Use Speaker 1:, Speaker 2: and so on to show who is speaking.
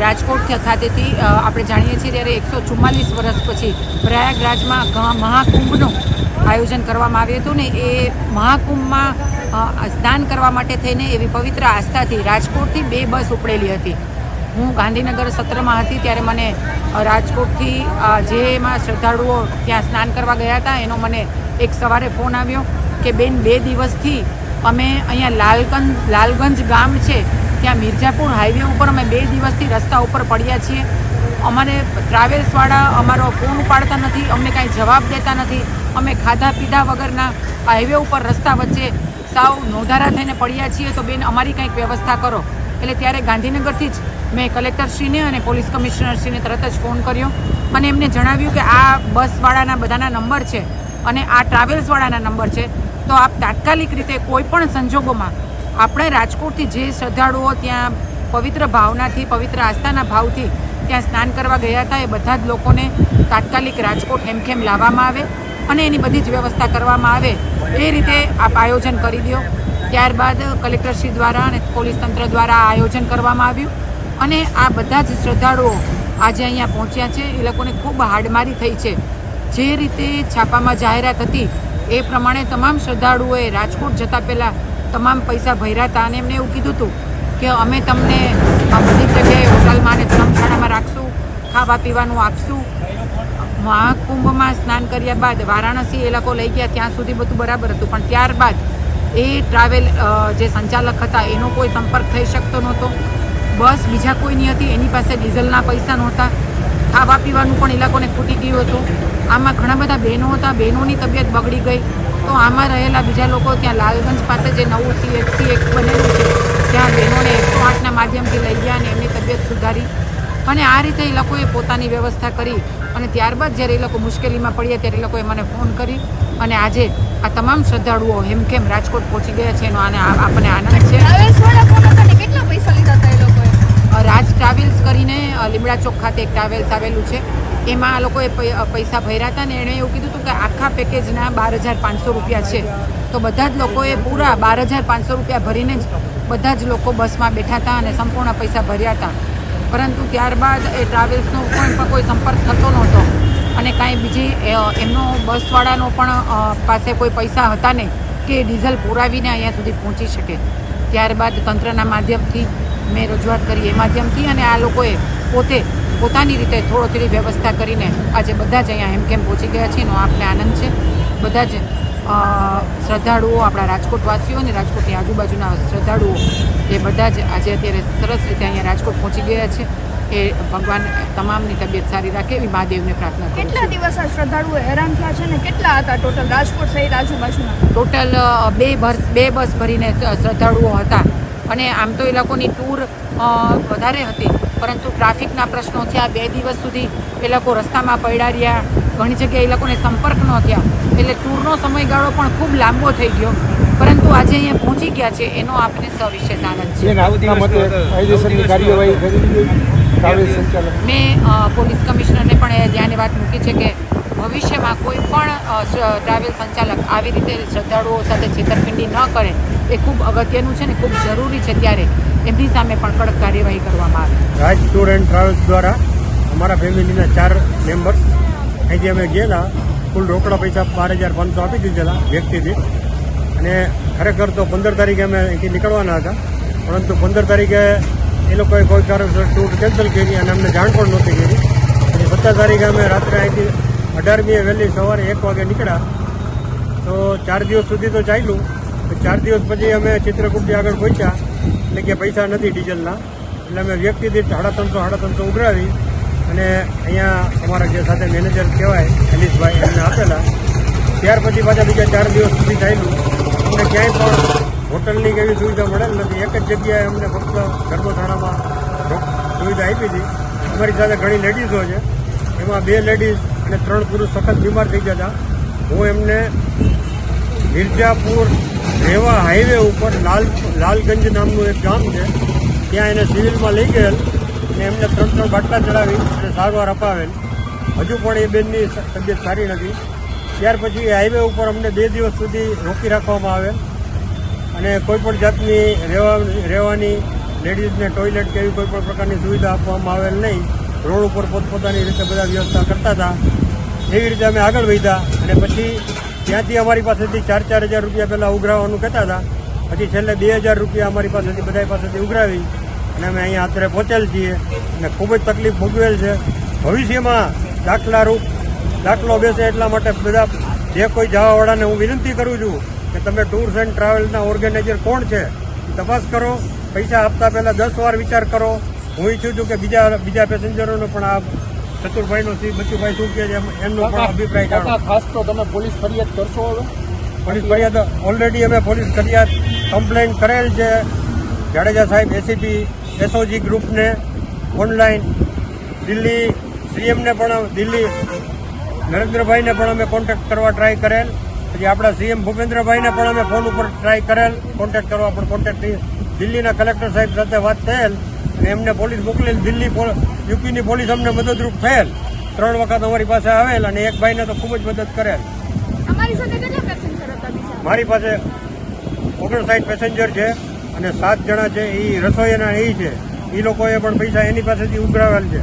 Speaker 1: રાજકોટ ખાતેથી આપણે જાણીએ છીએ ત્યારે એકસો ચુમ્માલીસ વર્ષ પછી પ્રયાગરાજમાં મહાકુંભનું આયોજન કરવામાં આવ્યું હતું ને એ મહાકુંભમાં સ્નાન કરવા માટે થઈને એવી પવિત્ર આસ્થાથી રાજકોટથી બે બસ ઉપડેલી હતી. હું ગાંધીનગર સત્રમાં હતી ત્યારે મને રાજકોટથી જે એમાં શ્રદ્ધાળુઓ ત્યાં સ્નાન કરવા ગયા હતા, એનો મને એક સવારે ફોન આવ્યો કે, બેન, બે દિવસથી અમે અહીંયા લાલગંજ લાલગંજ ગામ છે ત્યાં મિર્જાપુર હાઈવે ઉપર અમે બે દિવસથી રસ્તા ઉપર પડ્યા છીએ. અમારે ટ્રાવેલ્સવાળા અમારો ફોન ઉપાડતા નથી, અમને કાંઈ જવાબ દેતા નથી. અમે ખાધા પીધા વગરના હાઈવે ઉપર રસ્તા વચ્ચે સાવ નોંધારા થઈને પડ્યા છીએ. તો બેન, અમારી કંઈક વ્યવસ્થા કરો. એટલે ત્યારે ગાંધીનગરથી જ મેં કલેક્ટરશ્રીને અને પોલીસ કમિશનરશ્રીને તરત જ ફોન કર્યો અને એમને જણાવ્યું કે આ બસવાળાના બધાના નંબર છે અને આ ટ્રાવેલ્સવાળાના નંબર છે. તો આપ તાત્કાલિક રીતે કોઈ પણ સંજોગોમાં આપણે રાજકોટથી જે શ્રદ્ધાળુઓ ત્યાં પવિત્ર ભાવનાથી, પવિત્ર આસ્થાના ભાવથી ત્યાં સ્નાન કરવા ગયા હતા, એ બધા જ લોકોને તાત્કાલિક રાજકોટ હેમખેમ લાવવામાં આવે અને એની બધી જ વ્યવસ્થા કરવામાં આવે એ રીતે આપ આયોજન કરી દો. ત્યારબાદ કલેક્ટરશ્રી દ્વારા અને પોલીસ તંત્ર દ્વારા આયોજન કરવામાં આવ્યું અને આ બધા જ શ્રદ્ધાળુઓ આજે અહીંયા પહોંચ્યા છે. એ લોકોને ખૂબ હાડમારી થઈ છે. જે રીતે છાપામાં જાહેરાત હતી એ પ્રમાણે તમામ શ્રદ્ધાળુઓએ રાજકોટ જતાં પહેલાં તમામ પૈસા ભર્યા હતા અને એમને એવું કીધું હતું કે અમે તમને બધી જગ્યાએ હોટલમાં અને ધર્મશાળામાં રાખશું, ખાવા પીવાનું આપશું. મહાકુંભમાં સ્નાન કર્યા બાદ વારાણસી એ લોકો લઈ ગયા ત્યાં સુધી બધું બરાબર હતું. પણ ત્યારબાદ એ ટ્રાવેલ જે સંચાલક હતા એનો કોઈ સંપર્ક થઈ શકતો નહોતો. બસ બીજા કોઈની હતી, એની પાસે ડીઝલના પૈસા નહોતા. ખાવા પીવાનું પણ એ લોકોને ખૂટી ગયું હતું. આમાં ઘણા બધા બહેનો હતા. બહેનોની તબિયત બગડી ગઈ. તો આમાં રહેલા બીજા લોકો ત્યાં લાલગંજ પાસે જે નવું સીએચસી એક બનેલું છે, ત્યાં બહેનોને એકસો આઠના માધ્યમથી લઈ ગયા અને એમની તબિયત સુધારી. અને આ રીતે એ લોકોએ પોતાની વ્યવસ્થા કરી અને ત્યારબાદ જ્યારે એ લોકો મુશ્કેલીમાં પડ્યા ત્યારે એ લોકોએ મને ફોન કરી અને આજે આ તમામ શ્રદ્ધાળુઓ હેમખેમ રાજકોટ પહોંચી ગયા છે એનો આને આપણને આનંદ છે.
Speaker 2: કેટલા પૈસા લીધા
Speaker 1: રાજ ટ્રાવેલ્સ કરીને લીમડા ચોક ખાતે એક ટ્રાવેલ્સ આવેલું છે. એમાં આ લોકોએ પૈસા ભર્યા હતા ને એણે એવું કીધું હતું કે આખા પેકેજના બાર હજાર પાંચસો રૂપિયા છે. તો બધા જ લોકોએ પૂરા બાર હજાર પાંચસો રૂપિયા ભરીને જ બધા જ લોકો બસમાં બેઠા હતા અને સંપૂર્ણ પૈસા ભર્યા હતા. પરંતુ ત્યારબાદ એ ટ્રાવેલ્સનો પણ કોઈ સંપર્ક થતો નહોતો અને કાંઈ બીજી એમનો બસવાળાનો પણ પાસે કોઈ પૈસા હતા નહીં કે ડીઝલ પુરાવીને અહીંયા સુધી પહોંચી શકે. ત્યારબાદ તંત્રના માધ્યમથી મેં રજૂઆત કરી એ માધ્યમથી અને આ લોકોએ પોતે પોતાની રીતે થોડો થોડી વ્યવસ્થા કરીને આજે બધા જ અહીંયા હેમખેમ પહોંચી ગયા છે એનો આપને આનંદ છે. બધા જ શ્રદ્ધાળુઓ આપણા રાજકોટવાસીઓ અને રાજકોટની આજુબાજુના શ્રદ્ધાળુઓ એ બધા જ આજે અત્યારે સરસ રીતે અહીંયા રાજકોટ પહોંચી ગયા છે. એ ભગવાન તમામની તબિયત સારી રાખે એવી મહાદેવને પ્રાર્થના કરું
Speaker 2: કેટલા દિવસ આ શ્રદ્ધાળુઓ હેરાન થયા છે ને કેટલા હતા ટોટલ રાજકોટ સહિત આજુબાજુના?
Speaker 1: ટોટલ બે બસ બે બસ ભરીને શ્રદ્ધાળુઓ હતા. અને આમ તો એ લોકોની ટૂર વધારે હતી. પરંતુ ટ્રાફિકના પ્રશ્નો થયા બે દિવસ સુધી એ લોકો રસ્તામાં પડ્યા રહ્યા. ઘણી જગ્યાએ એ લોકોને સંપર્ક ન થયા. એટલે ટૂરનો સમયગાળો પણ ખૂબ લાંબો થઈ ગયો. પરંતુ આજે અહીંયા પહોંચી ગયા છે એનો આપને સવિશેષ આનંદ છે. મેં પોલીસ કમિશનરને પણ એ ધ્યાને વાત મૂકી છે કે ભવિષ્યમાં કોઈ પણ ટ્રાવેલ સંચાલક આવી રીતે શ્રદ્ધાળુઓ સાથે છેતરપિંડી ન કરે, એ ખૂબ અગત્યનું છે ને ખૂબ જરૂરી છે ત્યારે એમની સામે પણ કડક કાર્યવાહી કરવામાં આવે.
Speaker 3: રાજ ટૂર એન્ડ ટ્રાવેલ્સ દ્વારા અમારા ફેમિલીના ચાર મેમ્બર્સ, અહીંથી અમે ગયેલા, કુલ રોકડા પૈસા બાર હજાર પાંચસો આપી દીધેલા વ્યક્તિ દીઠ અને ખરેખર તો પંદર તારીખે અમે અહીંથી નીકળવાના હતા, પરંતુ પંદર તારીખે એ લોકોએ કોઈ કારણસર ટૂર કેન્સલ કરી અને અમને જાણ પણ નહોતી કરી. અને સત્તર તારીખે અમે રાત્રે અહીંથી અઢારમીએ વહેલી સવારે એક વાગે નીકળ્યા. તો ચાર દિવસ સુધી તો ચાલ્યું. ચાર દિવસ પછી અમે ચિત્રકૂટી આગળ પહોંચ્યા. એટલે કે પૈસા નથી ડીઝલના. એટલે અમે વ્યક્તિ દીઠ સાડા ત્રણસો સાડા ત્રણસો ઉઘરાવી અને અહીંયા અમારા જે સાથે મેનેજર કહેવાય અલીશભાઈ એમને આપેલા. ત્યાર પછી પાછા બીજા ચાર દિવસ સુધી ચાલ્યું. અને ક્યાંય પણ હોટલની એવી સુવિધા મળેલ નથી. એક જ જગ્યાએ અમને ફક્ત ગર્ભશાળામાં સુવિધા આપી હતી. અમારી સાથે ઘણી લેડીઝો છે. એમાં બે લેડીઝ અને ત્રણ પુરુષ સખત બીમાર થઈ ગયા હતા. હું એમને મિર્જાપુર રેવા હાઈવે ઉપર લાલ લાલગંજ નામનું એક ગામ છે. ત્યાં એને સિવિલમાં લઈ ગયેલ અને એમને ત્રણ ત્રણ બાટલા ચડાવી અને સારવાર અપાવેલ. હજુ પણ એ બેનની તબિયત સારી નથી. ત્યાર પછી હાઈવે ઉપર અમને બે દિવસ સુધી રોકી રાખવામાં આવે અને કોઈ પણ જાતની રહેવા રહેવાની લેડીઝને ટોયલેટ કે એવી કોઈપણ પ્રકારની સુવિધા આપવામાં આવેલ નહીં. રોડ ઉપર પોતપોતાની રીતે બધા વ્યવસ્થા કરતા હતા. એવી રીતે અમે આગળ વધ્યા અને પછી ત્યાંથી અમારી પાસેથી ચાર ચાર હજાર રૂપિયા પહેલાં ઉઘરાવવાનું કહેતા હતા. પછી છેલ્લે બે હજાર રૂપિયા અમારી પાસેથી બધા પાસેથી ઉઘરાવી અને અમે અહીંયા અત્યારે પહોંચેલ છીએ અને ખૂબ જ તકલીફ ભોગવેલ છે. ભવિષ્યમાં દાખલા રૂપ દાખલો બેસે એટલા માટે બધા જે કોઈ જવાવાળાને હું વિનંતી કરું છું કે તમે ટૂર્સ એન્ડ ટ્રાવેલના ઓર્ગેનાઇઝર કોણ છે તપાસ કરો. પૈસા આપતા પહેલાં દસ વાર વિચાર કરો. હું ઈચ્છું છું કે બીજા બીજા પેસેન્જરોનો પણ આ ચતુરભાઈનો શ્રી બચુભાઈ શું કહે છે એમ- એમનો પણ અભિપ્રાય જાણો.
Speaker 4: ખાસ તો તમે પોલીસ ફરિયાદ કરશો હવે?
Speaker 3: પોલીસ ફરિયાદ ઓલરેડી અમે પોલીસ ફરિયાદ કમ્પ્લેન કરેલ છે. જાડેજા સાહેબ એસીપી એસઓજી ગ્રુપને ઓનલાઈન દિલ્હી સીએમને પણ દિલ્હી નરેન્દ્રભાઈને પણ અમે કોન્ટેક્ટ કરવા ટ્રાય કરેલ. પછી આપણા સીએમ ભૂપેન્દ્રભાઈને પણ અમે ફોન ઉપર ટ્રાય કરેલ. કોન્ટેક્ટ કરવા પણ કોન્ટેક્ટ દિલ્હીના કલેક્ટર સાહેબ સાથે વાત થયેલ. એમને પોલીસ મોકલેલ દિલ્હી યુપીની પોલીસ અમને મદદરૂપ થયેલ. ત્રણ વખત અમારી પાસે આવેલ અને એક ભાઈને તો ખૂબ જ મદદ કરેલ. મારી પાસે ઓગણસાઠ પેસેન્જર છે અને સાત જણા છે. એ રસોઈના એ છે. એ લોકોએ પણ પૈસા એની પાસેથી ઉઘરાવેલ છે.